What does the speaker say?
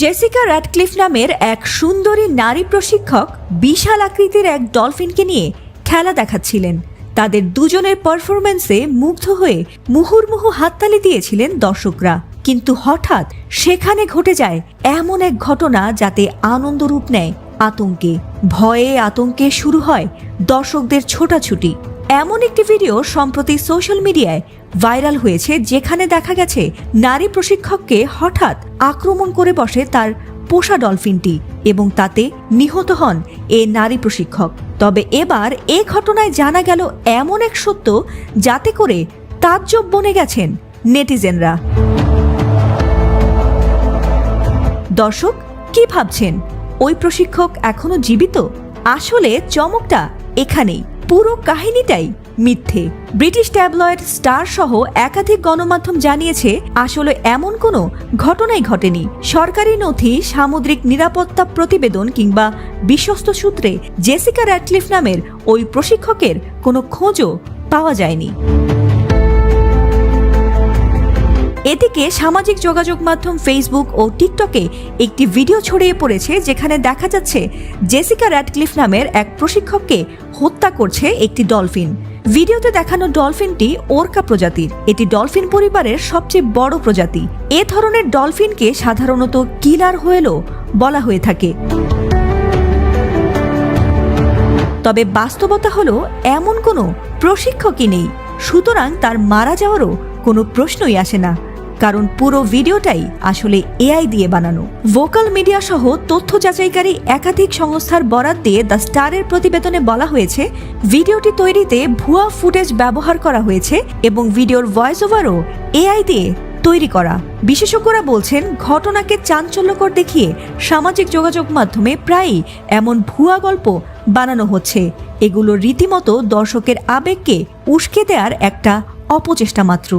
Jessica Radcliffe নামের এক সুন্দরী নারী প্রশিক্ষক বিশাল আকৃতির এক ডলফিনকে নিয়ে খেলা দেখাচ্ছিলেন। তাদের দুজনের পারফরমেন্সে মুগ্ধ হয়ে মুহুর্মুহু হাততালি দিয়েছিলেন দর্শকরা। কিন্তু হঠাৎ সেখানে ঘটে যায় এমন এক ঘটনা যাতে আনন্দ রূপ নেয় আতঙ্কে। ভয়ে আতঙ্কে শুরু হয় দর্শকদের ছোটাছুটি। এমন একটি ভিডিও সম্প্রতি সোশ্যাল মিডিয়ায় ভাইরাল হয়েছে যেখানে দেখা গেছে নারী প্রশিক্ষককে হঠাৎ আক্রমণ করে বসে তার পোষা ডলফিনটি এবং তাতে নিহত হন এ নারী প্রশিক্ষক। তবে এবার এ ঘটনায় জানা গেল এমন এক সত্য যাতে করে তাজ্জব বনে গেছেন নেটিজেনরা। দর্শক, কি ভাবছেন? ওই প্রশিক্ষক এখনও জীবিত? আসলে চমকটা এখানেই। পুরো কাহিনীটাই মিথ্যে। ব্রিটিশ ট্যাবলয়েড স্টার সহ একাধিক গণমাধ্যম জানিয়েছে, আসলে এমন কোনো ঘটনাই ঘটেনি। সরকারি নথি, সামুদ্রিক নিরাপত্তা প্রতিবেদন কিংবা বিশ্বস্ত সূত্রে জেসিকা র্যাটলিফ নামের ওই প্রশিক্ষকের কোনো খোঁজও পাওয়া যায়নি। এদিকে সামাজিক যোগাযোগ মাধ্যম ফেসবুক ও টিকটকে একটি ভিডিও ছড়িয়ে পড়েছে যেখানে দেখা যাচ্ছে জেসিকা র্যাডক্লিফ নামের এক প্রশিক্ষককে হত্যা করছে একটি ডলফিন ভিডিওতে দেখানো ডলফিনটি ওরকা প্রজাতির। এটি ডলফিন পরিবারের সবচেয়ে বড় প্রজাতি। এ ধরনের ডলফিনকে সাধারণত কিলার হোয়েলও বলা হয়ে থাকে। তবে বাস্তবতা হলো এমন কোনো প্রশিক্ষকই নেই। সুতরাং তার মারা যাওয়ারও কোনো প্রশ্নই আসে না। কারণ পুরো ভিডিওটাই আসলে এআই দিয়ে বানানো। ভোকাল মিডিয়া সহ তথ্য যাচাইকারী একাধিক সংস্থার বরাত দিয়ে দ্য স্টারের প্রতিবেদনে বলা হয়েছে, ভিডিওটি তৈরিতে ভুয়া ফুটেজ ব্যবহার করা হয়েছে এবং ভিডিওর ভয়েস ওভারও এআই দিয়ে তৈরি করা। বিশেষজ্ঞরা বলছেন, ঘটনাকে চাঞ্চল্যকর দেখিয়ে সামাজিক যোগাযোগ মাধ্যমে প্রায়ই এমন ভুয়া গল্প বানানো হচ্ছে। এগুলো রীতিমতো দর্শকের আবেগকে উস্কে দেওয়ার একটা অপচেষ্টা মাত্র।